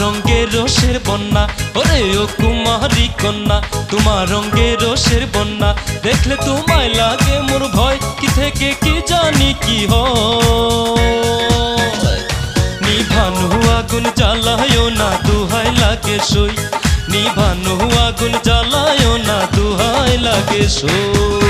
রঙ্গের রসের বন্যা। ওরে ও কুমারী কন্যা, তোমার রঙ্গের রসের বন্যা। দেখলে তোমায় লাগে মোর ভয়, কি থেকে কি জানি কি নিভানু আগুন জ্বালায় না দুহাই লাগে সই। নিভানু আগুন জ্বালায় না দুহাই লাগে সই।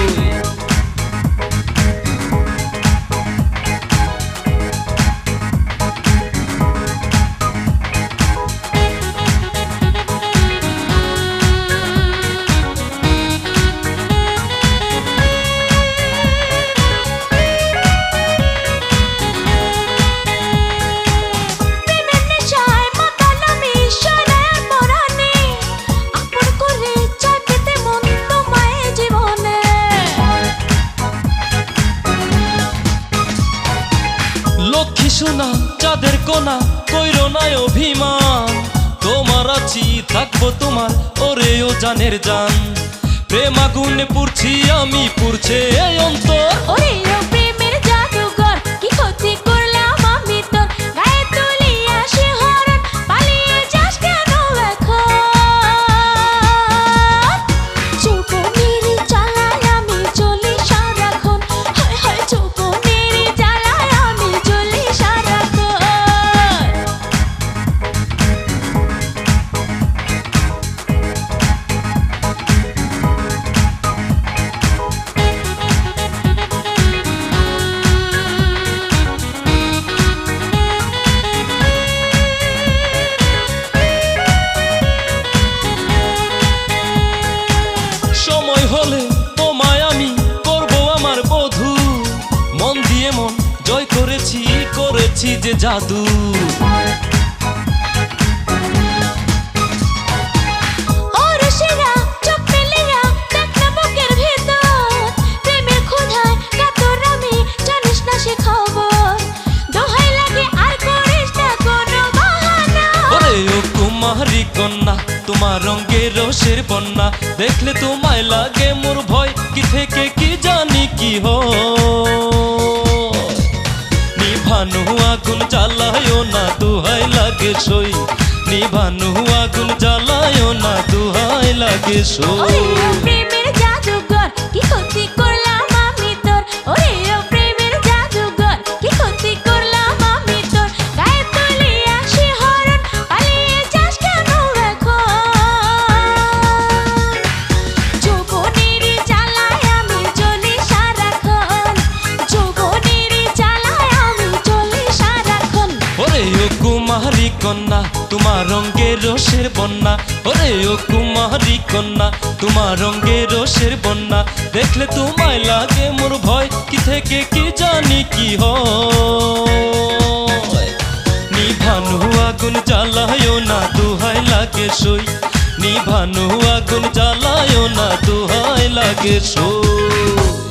লক্ষ্মী সোনা, চাঁদের কোনা কইর নাই অভিমান। তোমার আছি, থাকব তোমার, ওরে ও জানের জান। প্রেমাগুনে পুরছি আমি পুরছে অন্তর। ওরে বাহানা। ওরে ও কুমারী কন্যা তোমার রঙের রসের বন্যা দেখলে তোমায় লাগে মোর ভয় কি থেকে কি জানি কি হয়। নিভানু আগুন জ্বালায় না দুহাই লাগে সই। নিভানু আগুন জ্বালায় না দুহাই লাগে সই। কুমারী কন্যা, তোমার রঙের রসের বন্যা। ওরে ও কুমারী কন্যা, তোমার রঙের রসের বন্যা। দেখলে তোমায় লাগে মোর ভয়, কি থেকে কি জানি কি হয়। নিভানু আগুন জ্বালায় না দুহাই লাগে সই। নিভানু আগুন জ্বালায় না দুহাই লাগে সই।